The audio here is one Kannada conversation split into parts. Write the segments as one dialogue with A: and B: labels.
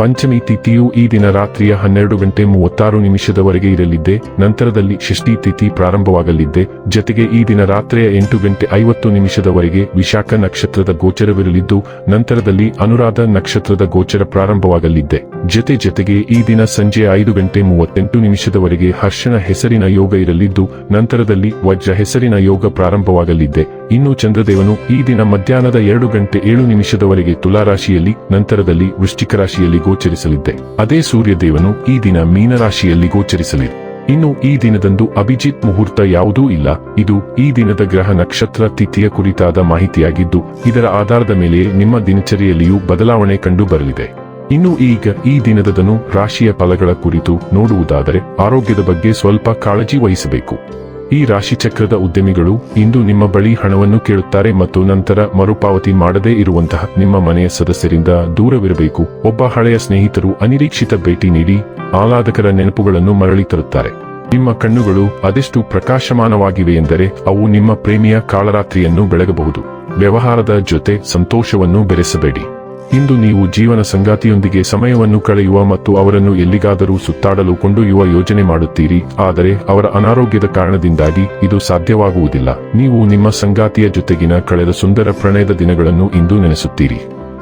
A: ಪಂಚಮಿ ತಿಥಿಯು ಈ ದಿನ ರಾತ್ರಿಯ ಹನ್ನೆರಡು ಗಂಟೆ ಮೂವತ್ತಾರು ನಿಮಿಷದವರೆಗೆ ಇರಲಿದ್ದೆ, ನಂತರದಲ್ಲಿ ಷಷ್ಠಿ ತಿಥಿ ಪ್ರಾರಂಭವಾಗಲಿದ್ದೆ, ಜತೆಗೆ ಈ ದಿನ ರಾತ್ರಿಯ ಎಂಟು ಗಂಟೆ ಐವತ್ತು ನಿಮಿಷದವರೆಗೆ ವಿಶಾಖ ನಕ್ಷತ್ರದ ಗೋಚರವಿರಲಿದ್ದು, ನಂತರದಲ್ಲಿ ಅನುರಾಧ ನಕ್ಷತ್ರದ ಗೋಚರ ಪ್ರಾರಂಭವಾಗಲಿದ್ದೆ. ಜತೆ ಜೊತೆಗೆ ಈ ದಿನ ಸಂಜೆ ಐದು ಗಂಟೆ ಮೂವತ್ತೆಂಟು ನಿಮಿಷದವರೆಗೆ ಹರ್ಷಣ ಹೆಸರಿನ ಯೋಗ ಇರಲಿದ್ದು, ನಂತರದಲ್ಲಿ ವಜ್ರ ಹೆಸರಿನ ಯೋಗ ಪ್ರಾರಂಭವಾಗಲಿದ್ದೆ. ಇನ್ನು ಚಂದ್ರದೇವನು ಈ ದಿನ ಮಧ್ಯಾಹ್ನದ ಎರಡು ಗಂಟೆ ಏಳು ನಿಮಿಷದವರೆಗೆ ತುಲಾರಾಶಿಯಲ್ಲಿ, ನಂತರದಲ್ಲಿ ವೃಶ್ಚಿಕ ರಾಶಿಯಲ್ಲಿ ಗೋಚರಿಸಲಿದ್ದೆ. ಅದೇ ಸೂರ್ಯದೇವನು ಈ ದಿನ ಮೀನರಾಶಿಯಲ್ಲಿ ಗೋಚರಿಸಲಿದೆ ಇನ್ನು ಈ ದಿನದಂದು ಅಭಿಜಿತ್ ಮುಹೂರ್ತ ಯಾವುದೂ ಇಲ್ಲ. ಇದು ಈ ದಿನದ ಗ್ರಹ ನಕ್ಷತ್ರ ತಿಥಿಯ ಕುರಿತಾದ ಮಾಹಿತಿಯಾಗಿದ್ದು, ಇದರ ಆಧಾರದ ಮೇಲೆ ನಿಮ್ಮ ದಿನಚರಿಯಲ್ಲಿಯೂ ಬದಲಾವಣೆ ಕಂಡು ಬರಲಿದೆ ಇನ್ನು ಈಗ ಈ ದಿನದದನು ರಾಶಿಯ ಫಲಗಳ ಕುರಿತು ನೋಡುವುದಾದರೆ, ಆರೋಗ್ಯದ ಬಗ್ಗೆ ಸ್ವಲ್ಪ ಕಾಳಜಿ ವಹಿಸಬೇಕು. ಈ ರಾಶಿಚಕ್ರದ ಉದ್ಯಮಿಗಳು ಇಂದು ನಿಮ್ಮ ಬಳಿ ಹಣವನ್ನು ಕೇಳುತ್ತಾರೆ ಮತ್ತು ನಂತರ ಮರುಪಾವತಿ ಮಾಡದೇ ಇರುವಂತಹ ನಿಮ್ಮ ಮನೆಯ ಸದಸ್ಯರಿಂದ ದೂರವಿರಬೇಕು. ಒಬ್ಬ ಹಳೆಯ ಸ್ನೇಹಿತರು ಅನಿರೀಕ್ಷಿತ ಭೇಟಿ ನೀಡಿ ಆಹ್ಲಾದಕರ ನೆನಪುಗಳನ್ನು ಮರಳಿ ತರುತ್ತಾರೆ. ನಿಮ್ಮ ಕಣ್ಣುಗಳು ಅದೆಷ್ಟು ಪ್ರಕಾಶಮಾನವಾಗಿವೆ ಎಂದರೆ ಅವು ನಿಮ್ಮ ಪ್ರೇಮಿಯ ಕಾಳರಾತ್ರಿಯನ್ನು ಬೆಳಗಬಹುದು. ವ್ಯವಹಾರದ ಜೊತೆ ಸಂತೋಷವನ್ನು ಬೆರೆಸಬೇಡಿ. ಇಂದು ನೀವು ಜೀವನ ಸಂಗಾತಿಯೊಂದಿಗೆ ಸಮಯವನ್ನು ಕಳೆಯುವ ಮತ್ತು ಅವರನ್ನು ಎಲ್ಲಿಗಾದರೂ ಸುತ್ತಾಡಲು ಕೊಂಡೊಯ್ಯುವ ಯೋಜನೆ ಮಾಡುತ್ತೀರಿ. ಆದರೆ ಅವರ ಅನಾರೋಗ್ಯದ ಕಾರಣದಿಂದಾಗಿ ಇದು ಸಾಧ್ಯವಾಗುವುದಿಲ್ಲ. ನೀವು ನಿಮ್ಮ ಸಂಗಾತಿಯ ಜೊತೆಗಿನ ಕಳೆದ ಸುಂದರ ಪ್ರಣಯದ ದಿನಗಳನ್ನು ಇಂದು ನೆನೆಸುತ್ತೀರಿ.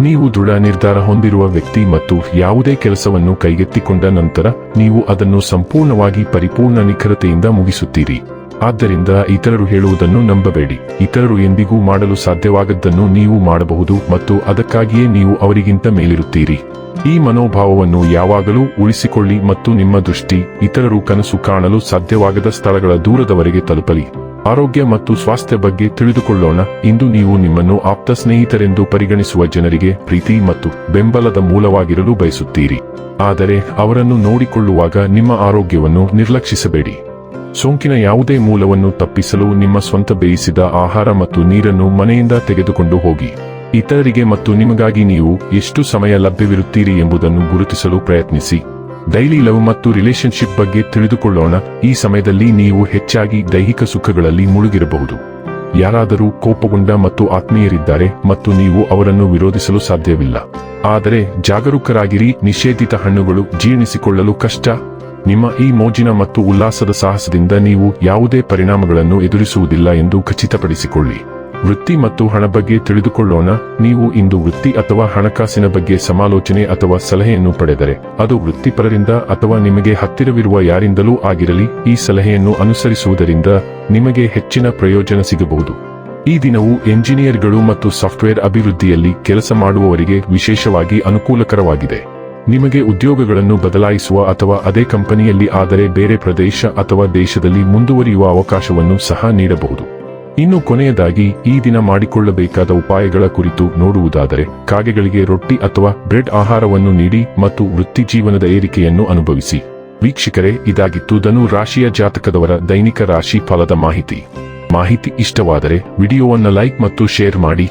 A: ನೀವು ದೃಢ ನಿರ್ಧಾರ ಹೊಂದಿರುವ ವ್ಯಕ್ತಿ ಮತ್ತು ಯಾವುದೇ ಕೆಲಸವನ್ನು ಕೈಗೆತ್ತಿಕೊಂಡ ನಂತರ ನೀವು ಅದನ್ನು ಸಂಪೂರ್ಣವಾಗಿ ಪರಿಪೂರ್ಣ ನಿಖರತೆಯಿಂದ ಮುಗಿಸುತ್ತೀರಿ. ಆದ್ದರಿಂದ ಇತರರು ಹೇಳುವುದನ್ನು ನಂಬಬೇಡಿ. ಇತರರು ಎಂದಿಗೂ ಮಾಡಲು ಸಾಧ್ಯವಾಗದ್ದನ್ನು ನೀವು ಮಾಡಬಹುದು ಮತ್ತು ಅದಕ್ಕಾಗಿಯೇ ನೀವು ಅವರಿಗಿಂತ ಮೇಲಿರುತ್ತೀರಿ. ಈ ಮನೋಭಾವವನ್ನು ಯಾವಾಗಲೂ ಉಳಿಸಿಕೊಳ್ಳಿ ಮತ್ತು ನಿಮ್ಮ ದೃಷ್ಟಿ ಇತರರು ಕನಸು ಕಾಣಲು ಸಾಧ್ಯವಾಗದ ಸ್ಥಳಗಳ ದೂರದವರೆಗೆ ತಲುಪಲಿ. ಆರೋಗ್ಯ ಮತ್ತು ಸ್ವಾಸ್ಥ್ಯ ಬಗ್ಗೆ ತಿಳಿದುಕೊಳ್ಳೋಣ. ಇಂದು ನೀವು ನಿಮ್ಮನ್ನು ಆಪ್ತ ಸ್ನೇಹಿತರೆಂದು ಪರಿಗಣಿಸುವ ಜನರಿಗೆ ಪ್ರೀತಿ ಮತ್ತು ಬೆಂಬಲದ ಮೂಲವಾಗಿರಲು ಬಯಸುತ್ತೀರಿ. ಆದರೆ ಅವರನ್ನು ನೋಡಿಕೊಳ್ಳುವಾಗ ನಿಮ್ಮ ಆರೋಗ್ಯವನ್ನು ನಿರ್ಲಕ್ಷಿಸಬೇಡಿ. ಸೋಂಕಿನ ಯಾವುದೇ ಮೂಲವನ್ನು ತಪ್ಪಿಸಲು ನಿಮ್ಮ ಸ್ವಂತ ಬೇಯಿಸಿದ ಆಹಾರ ಮತ್ತು ನೀರನ್ನು ಮನೆಯಿಂದ ತೆಗೆದುಕೊಂಡು ಹೋಗಿ. ಇತರರಿಗೆ ಮತ್ತು ನಿಮಗಾಗಿ ನೀವು ಎಷ್ಟು ಸಮಯ ಲಭ್ಯವಿರುತ್ತೀರಿ ಎಂಬುದನ್ನು ಗುರುತಿಸಲು ಪ್ರಯತ್ನಿಸಿ. ಡೈಲಿ ಲವ್ ಮತ್ತು ರಿಲೇಶನ್ಶಿಪ್ ಬಗ್ಗೆ ತಿಳಿದುಕೊಳ್ಳೋಣ. ಈ ಸಮಯದಲ್ಲಿ ನೀವು ಹೆಚ್ಚಾಗಿ ದೈಹಿಕ ಸುಖಗಳಲ್ಲಿ ಮುಳುಗಿರಬಹುದು. ಯಾರಾದರೂ ಕೋಪಗೊಂಡ ಮತ್ತು ಆತ್ಮೀಯರಿದ್ದಾರೆ ಮತ್ತು ನೀವು ಅವರನ್ನು ವಿರೋಧಿಸಲು ಸಾಧ್ಯವಿಲ್ಲ. ಆದರೆ ಜಾಗರೂಕರಾಗಿರಿ. ನಿಷೇಧಿತ ಹಣ್ಣುಗಳು ಜೀರ್ಣಿಸಿಕೊಳ್ಳಲು ಕಷ್ಟ. ನಿಮ್ಮ ಈ ಮೋಜಿನ ಮತ್ತು ಉಲ್ಲಾಸದ ಸಾಹಸದಿಂದ ನೀವು ಯಾವುದೇ ಪರಿಣಾಮಗಳನ್ನು ಎದುರಿಸುವುದಿಲ್ಲ ಎಂದು ಖಚಿತಪಡಿಸಿಕೊಳ್ಳಿ. ವೃತ್ತಿ ಮತ್ತು ಹಣ ಬಗ್ಗೆ ತಿಳಿದುಕೊಳ್ಳೋಣ. ನೀವು ಇಂದು ವೃತ್ತಿ ಅಥವಾ ಹಣಕಾಸಿನ ಬಗ್ಗೆ ಸಮಾಲೋಚನೆ ಅಥವಾ ಸಲಹೆಯನ್ನು ಪಡೆದರೆ, ಅದು ವೃತ್ತಿಪರರಿಂದ ಅಥವಾ ನಿಮಗೆ ಹತ್ತಿರವಿರುವ ಯಾರಿಂದಲೂ ಆಗಿರಲಿ, ಈ ಸಲಹೆಯನ್ನು ಅನುಸರಿಸುವುದರಿಂದ ನಿಮಗೆ ಹೆಚ್ಚಿನ ಪ್ರಯೋಜನ ಸಿಗಬಹುದು. ಈ ದಿನವು ಎಂಜಿನಿಯರ್ಗಳು ಮತ್ತು ಸಾಫ್ಟ್ವೇರ್ ಅಭಿವೃದ್ಧಿಯಲ್ಲಿ ಕೆಲಸ ಮಾಡುವವರಿಗೆ ವಿಶೇಷವಾಗಿ ಅನುಕೂಲಕರವಾಗಿದೆ. ನಿಮಗೆ ಉದ್ಯೋಗಗಳನ್ನು ಬದಲಾಯಿಸುವ ಅಥವಾ ಅದೇ ಕಂಪನಿಯಲ್ಲಿ ಆದರೆ ಬೇರೆ ಪ್ರದೇಶ ಅಥವಾ ದೇಶದಲ್ಲಿ ಮುಂದುವರಿಯುವ ಅವಕಾಶವನ್ನು ಸಹ ನೀಡಬಹುದು. ಇನ್ನು ಕೊನೆಯದಾಗಿ, ಈ ದಿನ ಮಾಡಿಕೊಳ್ಳಬೇಕಾದ ಉಪಾಯಗಳ ಕುರಿತು ನೋಡುವುದಾದರೆ, ಕಾಗೆಗಳಿಗೆ ರೊಟ್ಟಿ ಅಥವಾ ಬ್ರೆಡ್ ಆಹಾರವನ್ನು ನೀಡಿ ಮತ್ತು ವೃತ್ತಿ ಜೀವನದ ಏರಿಕೆಯನ್ನು ಅನುಭವಿಸಿ. ವೀಕ್ಷಕರೇ, ಇದಾಗಿತ್ತು ಧನು ರಾಶಿಯ ಜಾತಕದವರ ದೈನಿಕ ರಾಶಿ ಫಲದ ಮಾಹಿತಿ. ಮಾಹಿತಿ ಇಷ್ಟವಾದರೆ, ವಿಡಿಯೋವನ್ನು ಲೈಕ್ ಮತ್ತು ಶೇರ್ ಮಾಡಿ.